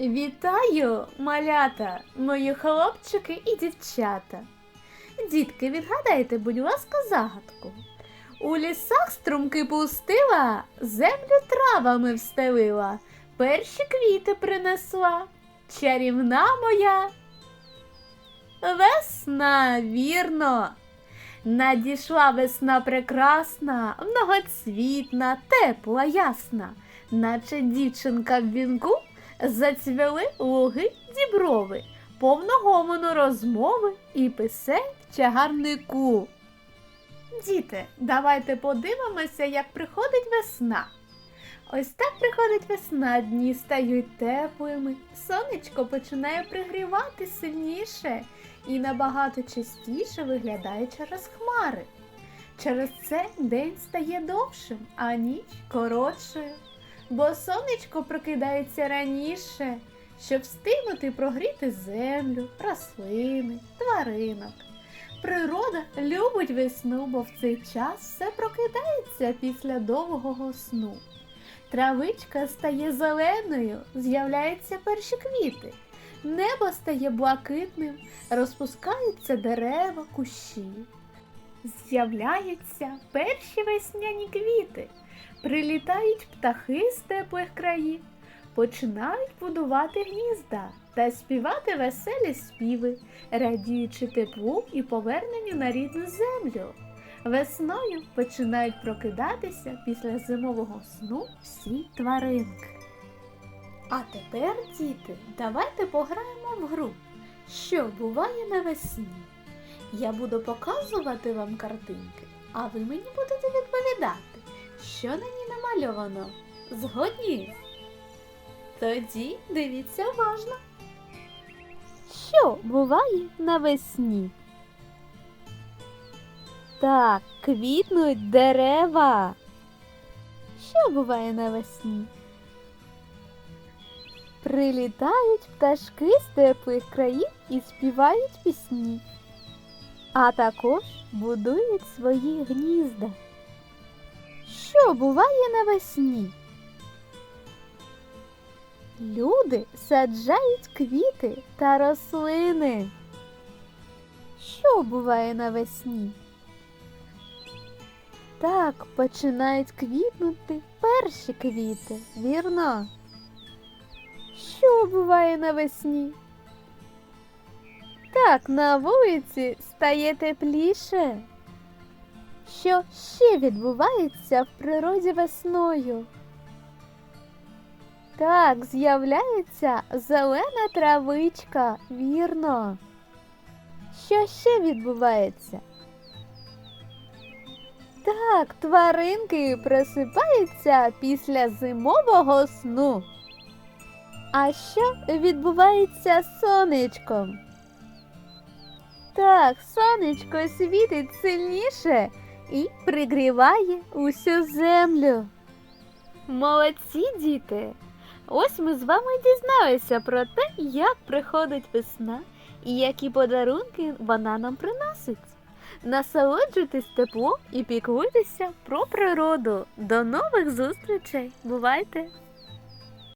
Вітаю, малята, мої хлопчики і дівчата. Дітки, відгадайте, будь ласка, загадку. У лісах струмки пустила, землю травами встелила, перші квіти принесла. Чарівна моя. Весна, вірно. Надійшла весна прекрасна, многоцвітна, тепла, ясна, наче дівчинка в вінку зацвіли луги діброви, повно гомону розмови і писень чагарнику. Діти, давайте подивимося, як приходить весна. Ось так приходить весна, дні стають теплими, сонечко починає пригрівати сильніше і набагато частіше виглядає через хмари. Через це день стає довшим, а ніч коротшою, бо сонечко прокидається раніше, щоб встигнути прогріти землю, рослини, тваринок. Природа любить весну, бо в цей час все прокидається після довгого сну. Травичка стає зеленою, з'являються перші квіти. Небо стає блакитним, розпускаються дерева, кущі. З'являються перші весняні квіти, прилітають птахи з теплих країв, починають будувати гнізда та співати веселі співи, радіючи теплу і поверненню на рідну землю. Весною починають прокидатися після зимового сну всі тваринки. А тепер, діти, давайте пограємо в гру, що буває навесні. Я буду показувати вам картинки, а ви мені будете відповідати, що на ній намальовано. Згодні? Тоді дивіться уважно. Що буває навесні? Так, квітнуть дерева. Що буває навесні? Прилітають пташки з теплих країв і співають пісні, а також будують свої гнізда. Що буває навесні? Люди саджають квіти та рослини. Що буває навесні? Так, починають квітнути перші квіти, вірно? Що буває навесні? Так, на вулиці стає тепліше. Що ще відбувається в природі весною? Так, з'являється зелена травичка, вірно. Що ще відбувається? Так, тваринки просипаються після зимового сну. А що відбувається з сонечком? Так, сонечко світить сильніше і пригріває усю землю. Молодці, діти! Ось ми з вами дізналися про те, як приходить весна і які подарунки вона нам приносить. Насолоджуйтесь теплом і піклуйтеся про природу. До нових зустрічей! Бувайте!